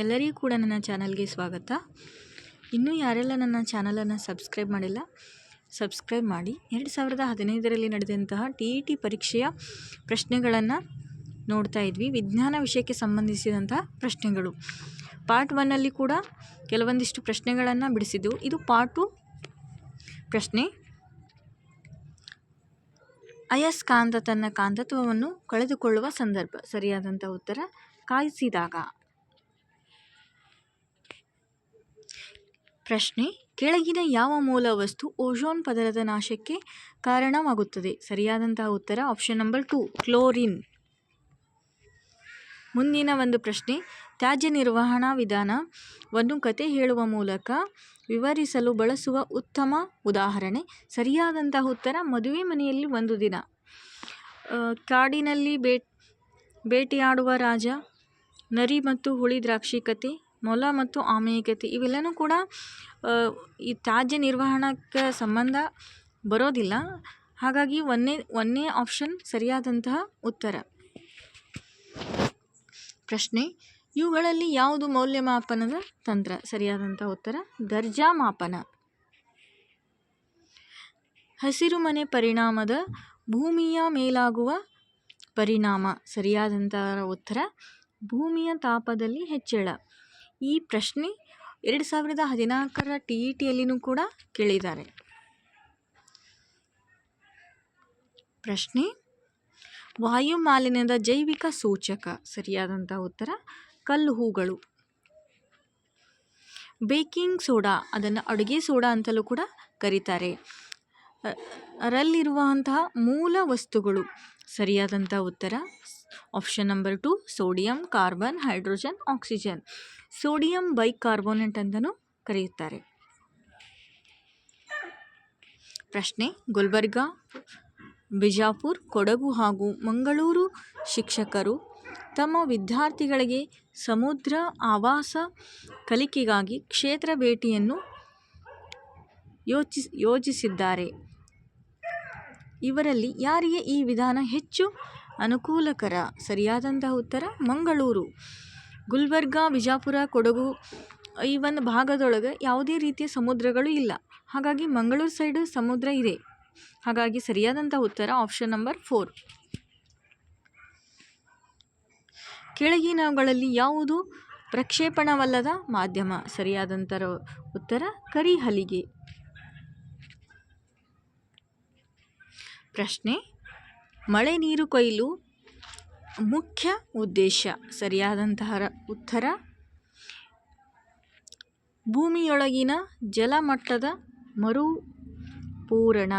ಎಲ್ಲರಿಗೂ ಕೂಡ ನನ್ನ ಚಾನಲ್ಗೆ ಸ್ವಾಗತ. ಇನ್ನೂ ಯಾರೆಲ್ಲ ನನ್ನ ಚಾನಲನ್ನು ಸಬ್ಸ್ಕ್ರೈಬ್ ಮಾಡಿಲ್ಲ, ಸಬ್ಸ್ಕ್ರೈಬ್ ಮಾಡಿ. ಎರಡು ಸಾವಿರದ ಹದಿನೈದರಲ್ಲಿ ನಡೆದಂತಹ ಟಿ ಇ ಟಿ ಪರೀಕ್ಷೆಯ ಪ್ರಶ್ನೆಗಳನ್ನು ನೋಡ್ತಾ ಇದ್ವಿ. ವಿಜ್ಞಾನ ವಿಷಯಕ್ಕೆ ಸಂಬಂಧಿಸಿದಂತಹ ಪ್ರಶ್ನೆಗಳು. ಪಾರ್ಟ್ ಒನ್ನಲ್ಲಿ ಕೂಡ ಕೆಲವೊಂದಿಷ್ಟು ಪ್ರಶ್ನೆಗಳನ್ನು ಬಿಡಿಸಿದ್ದು. ಇದು ಪಾರ್ಟ್ ಟು ಪ್ರಶ್ನೆ. ಅಯಸ್ಕಾಂತ ತನ್ನ ಕಾಂತತ್ವವನ್ನು ಕಳೆದುಕೊಳ್ಳುವ ಸಂದರ್ಭ. ಸರಿಯಾದಂಥ ಉತ್ತರ, ಕಾಯಿಸಿದಾಗ. ಪ್ರಶ್ನೆ, ಕೆಳಗಿನ ಯಾವ ಮೂಲ ವಸ್ತು ಓಝೋನ್ ಪದರದ ನಾಶಕ್ಕೆ ಕಾರಣವಾಗುತ್ತದೆ? ಸರಿಯಾದಂತಹ ಉತ್ತರ ಆಪ್ಷನ್ ನಂಬರ್ ಟು ಕ್ಲೋರಿನ್. ಮುಂದಿನ ಒಂದು ಪ್ರಶ್ನೆ, ತ್ಯಾಜ್ಯ ನಿರ್ವಹಣಾ ವಿಧಾನವನ್ನು ಕತೆ ಹೇಳುವ ಮೂಲಕ ವಿವರಿಸಲು ಬಳಸುವ ಉತ್ತಮ ಉದಾಹರಣೆ. ಸರಿಯಾದಂತಹ ಉತ್ತರ ಮದುವೆ ಮನೆಯಲ್ಲಿ ಒಂದು ದಿನ. ಕಾಡಿನಲ್ಲಿ ಬೇಟೆಯಾಡುವ ರಾಜ, ನರಿ ಮತ್ತು ಹುಳಿ ದ್ರಾಕ್ಷಿ ಕತೆ ಮೊಲ ಮತ್ತು ಆಮೇಕತೆ ಇವೆಲ್ಲವೂ ಕೂಡ ಈ ತ್ಯಾಜ್ಯ ನಿರ್ವಹಣಕ್ಕೆ ಸಂಬಂಧ ಬರೋದಿಲ್ಲ. ಹಾಗಾಗಿ ಒಂದೇ ಒಂದನೇ ಆಪ್ಷನ್ ಸರಿಯಾದಂತಹ ಉತ್ತರ. ಪ್ರಶ್ನೆ, ಇವುಗಳಲ್ಲಿ ಯಾವುದು ಮೌಲ್ಯಮಾಪನದ ತಂತ್ರ? ಸರಿಯಾದಂಥ ಉತ್ತರ, ದರ್ಜಾ ಮಾಪನ. ಹಸಿರುಮನೆ ಪರಿಣಾಮದ ಭೂಮಿಯ ಮೇಲಾಗುವ ಪರಿಣಾಮ. ಸರಿಯಾದಂತಹ ಉತ್ತರ, ಭೂಮಿಯ ತಾಪದಲ್ಲಿ ಹೆಚ್ಚಳ. ಈ ಪ್ರಶ್ನೆ ಎರಡು ಸಾವಿರದ ಹದಿನಾಲ್ಕರ ಟಿ ಇ ಟಿಯಲ್ಲಿನೂ ಕೂಡ ಕೇಳಿದ್ದಾರೆ. ಪ್ರಶ್ನೆ ವಾಯುಮಾಲಿನ್ಯದ ಜೈವಿಕ ಸೂಚಕ ಸರಿಯಾದಂಥ ಉತ್ತರ, ಕಲ್ಲು ಹೂಗಳು. ಬೇಕಿಂಗ್ ಸೋಡಾ, ಅದನ್ನು ಅಡುಗೆ ಸೋಡಾ ಅಂತಲೂ ಕೂಡ ಕರೀತಾರೆ. ಅರಲ್ಲಿರುವಂತಹ ಮೂಲ ವಸ್ತುಗಳು ಸರಿಯಾದಂಥ ಉತ್ತರ option number two sodium carbon hydrogen oxygen sodium bicarbonate ಅಂತಲೂ ಕರೆಯುತ್ತಾರೆ. ಪ್ರಶ್ನೆ, ಗುಲ್ಬರ್ಗ, ಬಿಜಾಪುರ್, ಕೊಡಗು ಹಾಗೂ ಮಂಗಳೂರು ಶಿಕ್ಷಕರು ತಮ್ಮ ವಿದ್ಯಾರ್ಥಿಗಳಿಗೆ ಸಮುದ್ರ ಆವಾಸ ಕಲಿಕೆಗಾಗಿ ಕ್ಷೇತ್ರ ಭೇಟಿಯನ್ನು ಯೋಚಿಸ್, ಯೋಜಿಸಿದ್ದಾರೆ. ಇವರಲ್ಲಿ ಯಾರಿಗೆ ಈ ವಿಧಾನ ಹೆಚ್ಚು ಅನುಕೂಲಕರ? ಸರಿಯಾದಂತಹ ಉತ್ತರ, ಮಂಗಳೂರು. ಗುಲ್ಬರ್ಗ ವಿಜಾಪುರ ಕೊಡಗು ಈ ಒಂದು ಭಾಗದೊಳಗೆ ಯಾವುದೇ ರೀತಿಯ ಸಮುದ್ರಗಳು ಇಲ್ಲ. ಹಾಗಾಗಿ ಮಂಗಳೂರು ಸೈಡು ಸಮುದ್ರ ಇದೆ. ಹಾಗಾಗಿ ಸರಿಯಾದಂಥ ಉತ್ತರ ಆಪ್ಷನ್ ನಂಬರ್ ಫೋರ್ ಕೆಳಗಿನವುಗಳಲ್ಲಿ ಯಾವುದು ಪ್ರಕ್ಷೇಪಣವಲ್ಲದ ಮಾಧ್ಯಮ? ಸರಿಯಾದಂಥ ಉತ್ತರ, ಕರಿಹಲಿಗೆ. ಪ್ರಶ್ನೆ, ಮಳೆ ನೀರು ಕೊಯ್ಲು ಮುಖ್ಯ ಉದ್ದೇಶ? ಸರಿಯಾದಂತಹ ಉತ್ತರ. ಭೂಮಿಯೊಳಗಿನ ಜಲಮಟ್ಟದ ಮರುಪೂರಣ.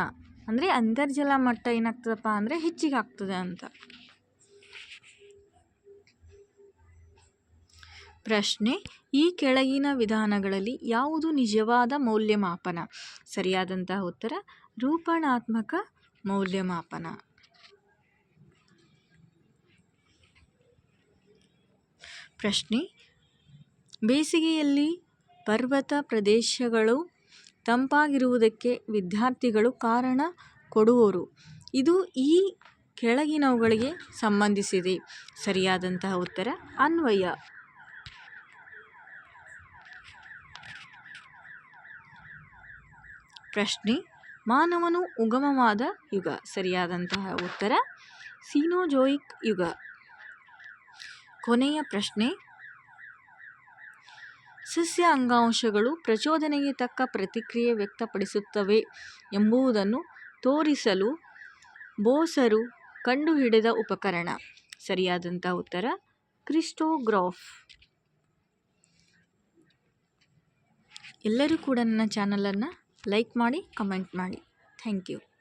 ಅಂದರೆ ಅಂತರ್ಜಲ ಮಟ್ಟ ಏನಾಗ್ತದಪ್ಪ ಅಂದರೆ ಹೆಚ್ಚಿಗೆ ಆಗ್ತದೆ ಅಂತ. ಪ್ರಶ್ನೆ, ಈ ಕೆಳಗಿನ ವಿಧಾನಗಳಲ್ಲಿ ಯಾವುದು ನಿಜವಾದ ಮೌಲ್ಯಮಾಪನ? ಸರಿಯಾದಂತಹ ಉತ್ತರ, ರೂಪಣಾತ್ಮಕ ಮೌಲ್ಯಮಾಪನ. ಪ್ರಶ್ನೆ, ಬೇಸಿಗೆಯಲ್ಲಿ ಪರ್ವತ ಪ್ರದೇಶಗಳು ತಂಪಾಗಿರುವುದಕ್ಕೆ ವಿದ್ಯಾರ್ಥಿಗಳು ಕಾರಣ ಕೊಡುವರು ಇದು ಈ ಕೆಳಗಿನವುಗಳಿಗೆ ಸಂಬಂಧಿಸಿದೆ. ಸರಿಯಾದಂತಹ ಉತ್ತರ, ಅನ್ವಯ. ಪ್ರಶ್ನೆ ಮಾನವನು ಉಗಮವಾದ ಯುಗ. ಸರಿಯಾದಂತಹ ಉತ್ತರ, ಸೀನೋಜೋಯಿಕ್ ಯುಗ. ಕೊನೆಯ ಪ್ರಶ್ನೆ. ಸಸ್ಯ ಅಂಗಾಂಶಗಳು ಪ್ರಚೋದನೆಗೆ ತಕ್ಕ ಪ್ರತಿಕ್ರಿಯೆ ವ್ಯಕ್ತಪಡಿಸುತ್ತವೆ ಎಂಬುದನ್ನು ತೋರಿಸಲು ಬೋಸರು ಕಂಡುಹಿಡಿದ ಉಪಕರಣ. ಸರಿಯಾದಂಥ ಉತ್ತರ, ಕ್ರಿಸ್ಟೋಗ್ರಾಫ್. ಎಲ್ಲರೂ ಕೂಡ ನನ್ನ ಚಾನಲನ್ನು ಲೈಕ್ ಮಾಡಿ ಕಮೆಂಟ್ ಮಾಡಿ. Thank you.